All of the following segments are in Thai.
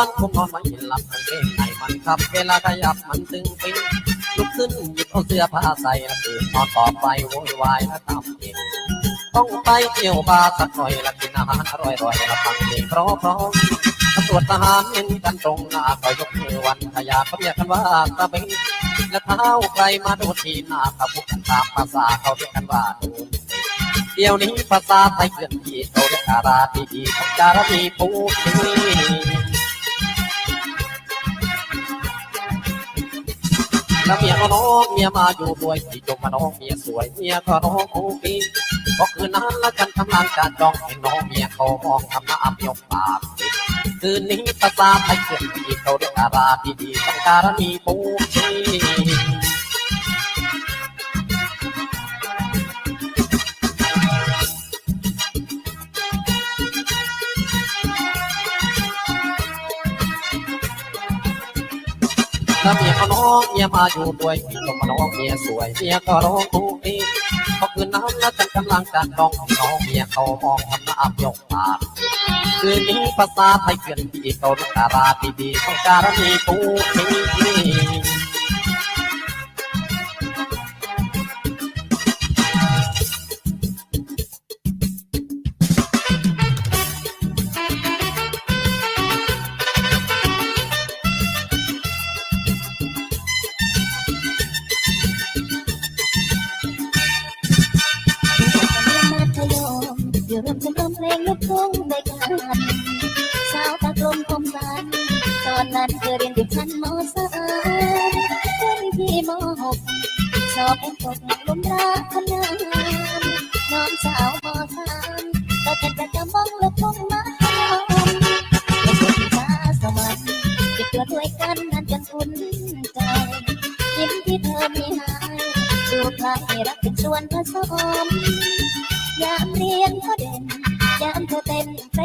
านคงนอนไม่หลับกางเกงในมันครับ เวลาขยับมันตึงปิ้งลุกขึ้นหยิบเอาเสื้อผ้าใส่ล้วตื่นนอนต่อไปโวยวายและตามเองต้องไปเที่ยวบาร์สักหน่อยและกินอาหารอร่อยๆและฟังเพลงเพราะๆตำรวจทหารเห็นกันตรงหน้าก็ยกมือวันขยะเขาเรียกกันว่าตะเบงและเท้าใครมาดนทีหน้าตะพุกตามภาษาเขาเรียกกันว่าดูเดี๋ยวนี้ภาษาไทยเคลื่อนที่เขาเรียกดาราดีๆของจารมีปูที ล้วเมียก็น้องเมียมาอยู่ด้วยที่จงมาน้องเมียสวยเมียก็น้องโอเคก็คืนนั้นละกันทำงานการจองให้น้องเมียเขามองทำหน้าอับยกปากคืนนี้ภาษาไทยเกิดที่เขาเรียกดาราดีดีๆของการมีปูที ถ้าเมียเขาน้องเมียมาอยู่ด้วยพี่ก็มาน้องเมียสวยเมียก็ร้องทุกทีพอคืนนั้นแล้วกันกำลังการดองน้องเมียเขามองทำหน้าอับยกปากคืนนี้ภาษาไทยเกินที่เขาดาราดีๆของการมีปูที เพลงลูกทุ่งด้วยกันสาวตากลมคมสันตอนนั้นเธอเรียนอยู่ชั้นมสามเพื่อนที่มหกสอบเป็นตกหลุมรักคนงามน้องสาว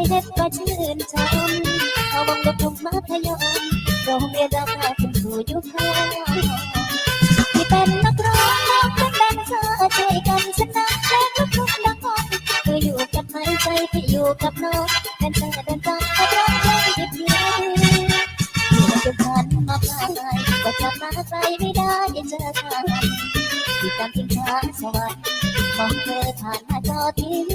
เต้นใครเห็นก็ชื่นชมเขาบังลูกทุ่งมัธยมโรงเรียนเราพาคุณครูอยู่ข้าที่เป็นนักร้องน้องเป็นแดนเซอร์ช่วยกันชนะเพลงลูกทุ่งดังอคืออยู่กับไม่ใจที่อยู่กับน้องแดนเซอร์เดินตามก็ร้องเพลงดีๆที่เราจะผ่านมาผ่านก็จะมาใจไม่ได้เจอกันที่การทิ้งช้าสวรรค์มองเธอผ่านหน้าจอทีวี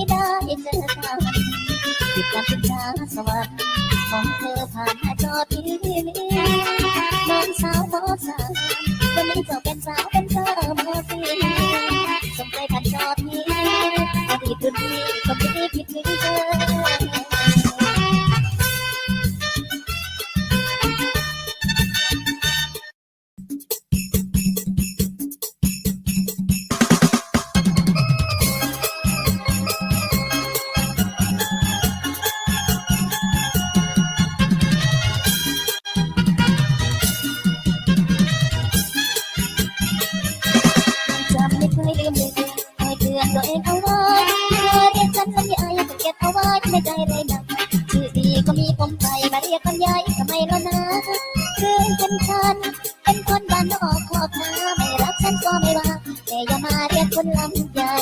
ให้ได้เจอกันติดการเป็นชาสวรรค์ของเธอผ่านหน้าจอทีวี ในใจเลยนะชื่อดีก็มีผมใจมาเรียกกันยายทำไมล่ะนะคือเป็นฉันเป็นคนบ้านนอกขอบนาไม่รักฉันก็ไม่ว่า แต่อย่ามาเรียกคนลำใหญ่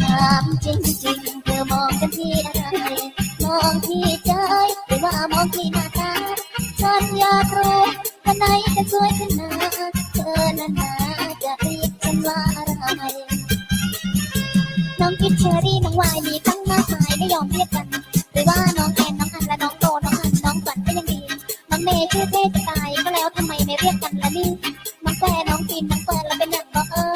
ถามจริงๆเธอมองกันที่อะไรมองที่ใจหรือว่ามองที่หน้าตาฉันอยากรู้วันไหนจะสวยขึ้นหน้าเธอนั้น เชอรี่น้องวายมีตั้งมากมายไม่ยอมเรียกกันหรืว่าน้องแอนน้องอันและน้องโตน้องอันน้องขวัญก็ยังดีน้องเมย์ชื่อเท่จะตายก็แล้วทำไมไม่เรียกกันละนี่น้องแฟน้องปีนน้องเฟิร์นเราเป็นอย่างก็เออ